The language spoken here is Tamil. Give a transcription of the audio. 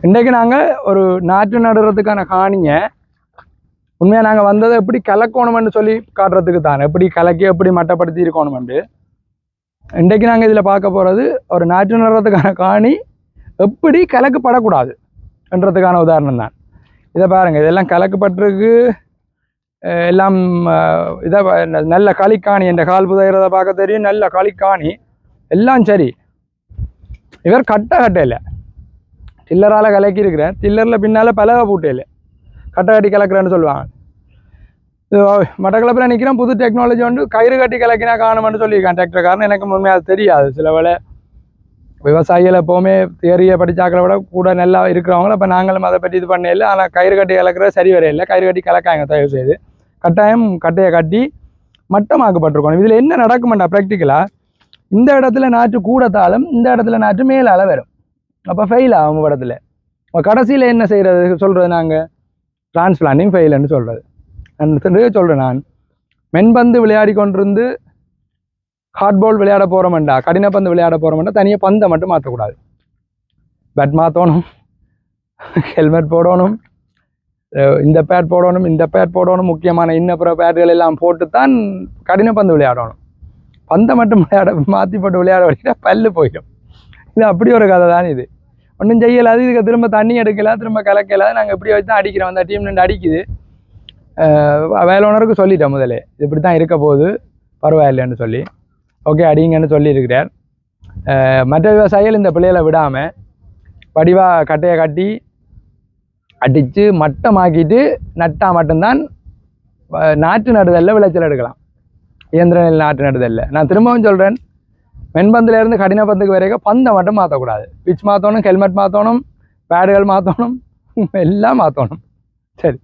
இன்றைக்கு நாங்கள் ஒரு நாற்று நடுறதுக்கான காணிங்க. உண்மையாக நாங்கள் வந்ததை எப்படி கலக்கணுமென்னு சொல்லி காட்டுறதுக்கு தான். எப்படி கலக்கி எப்படி மட்டப்படுத்தி இருக்கணுமெண்டு இன்றைக்கு நாங்கள் இதில் பார்க்க போகிறது ஒரு நாற்று நடுறதுக்கான காணி எப்படி கலக்கப்படக்கூடாது என்றதுக்கான உதாரணம் தான். இதை பாருங்கள் இதெல்லாம் கலக்கப்பட்டிருக்கு. எல்லாம் இதை ந- நல்ல களிக்காணி என்ற கால் புதையிறத பார்க்க தெரியும். நல்ல களிக்காணி. எல்லாம் சரி. இவர் கட்ட கட்டையில். டில்லரால் கலக்கியிருக்கிறேன். டில்லரில் பின்னால் பலகை பூட்டையில். கட்டை கட்டி கலக்கிறேன்னு சொல்லுவாங்க. இது மட்டக்களப்பில் நிற்கிறேன் புது டெக்னாலஜி வந்து கயிறு கட்டி கலக்கினா காணுமென்னு சொல்லியிருக்கான் டிராக்டர்காரன் எனக்கு உண்மையாக அது தெரியாது. சில வேலை விவசாயிகள் எப்போவுமே தியரியை படித்தாக்களை விட கூட நல்லா இருக்கிறவங்கள இப்போ நாங்களும் அதை பற்றி இது பண்ண இல்லை. ஆனால் கயிறு கட்டி கலக்கிறது சரி வரையில்லை கயிறு கட்டி கலக்காங்க தயவு செய்து. கட்டாயம் கட்டையை கட்டி மட்டமாக்கப்பட்டிருக்கணும். இதில் என்ன நடக்குமெண்டா ப்ராக்டிக்கலாக இந்த இடத்துல நாற்று கூடத்தாலும் இந்த இடத்துல நாற்று மேலால் வரும். அப்போ ஃபெயில் ஆகும் படத்தில்? கடைசியில் என்ன செய்கிறது சொல்கிறது நாங்கள் டிரான்ஸ்பிளான்டிங் ஃபெயில்னு சொல்கிறது அந்த சொல்கிறேன் நான். மென்பந்து விளையாடி கொண்டிருந்து ஹார்ட்பால் விளையாட போகிறோம்டா கடினப்பந்து விளையாட போகிறோம்டா தனியாக பந்தை மட்டும் மாற்றக்கூடாது பேட் மாற்றணும் ஹெல்மெட் போடணும். இந்த பேட் போடணும் இந்த பேட் போடணும். முக்கியமான இன்னப்புற பேட்கள் எல்லாம் போட்டு தான் கடினப்பந்து விளையாடணும். பந்தை மட்டும் விளையாட மாற்றி போட்டு விளையாட வழிக்கிட்டா பல்லு போயிடும். இது அப்படி ஒரு கதை தான் இது. ஒன்றும் செய்யலாது. இதுக்கு திரும்ப தண்ணி எடுக்கல திரும்ப கலக்கல. நாங்கள் இப்படி வச்சு தான் அடிக்கிறோம். அந்த டீம் நின்று அடிக்குது. வேலோனருக்கு வேலை சொல்லிட்டேன் முதலே. இது இப்படி தான் இருக்க போகுது. பரவாயில்லைன்னு சொல்லி. ஓகே அடிங்கன்னு சொல்லியிருக்கிறார். மற்ற விவசாயிகள் இந்த பிள்ளைகளை விடாமல் வடிவாக கட்டையை கட்டி அடித்து மட்டமாக்கிட்டு நட்டால் மட்டும்தான் நாற்று நடுதலில் விளைச்சல் எடுக்கலாம். இயந்திர நாற்று நடுதலில். நான் திரும்பவும் சொல்கிறேன் மென்பந்துல இருந்து கடின பந்துக்கு வரைக்கும் பந்தை மட்டும் மாற்றக்கூடாது பிச் மாற்றணும் ஹெல்மெட் மாற்றணும் பேடுகள் மாற்றணும் எல்லாம் மாற்றணும் சரி.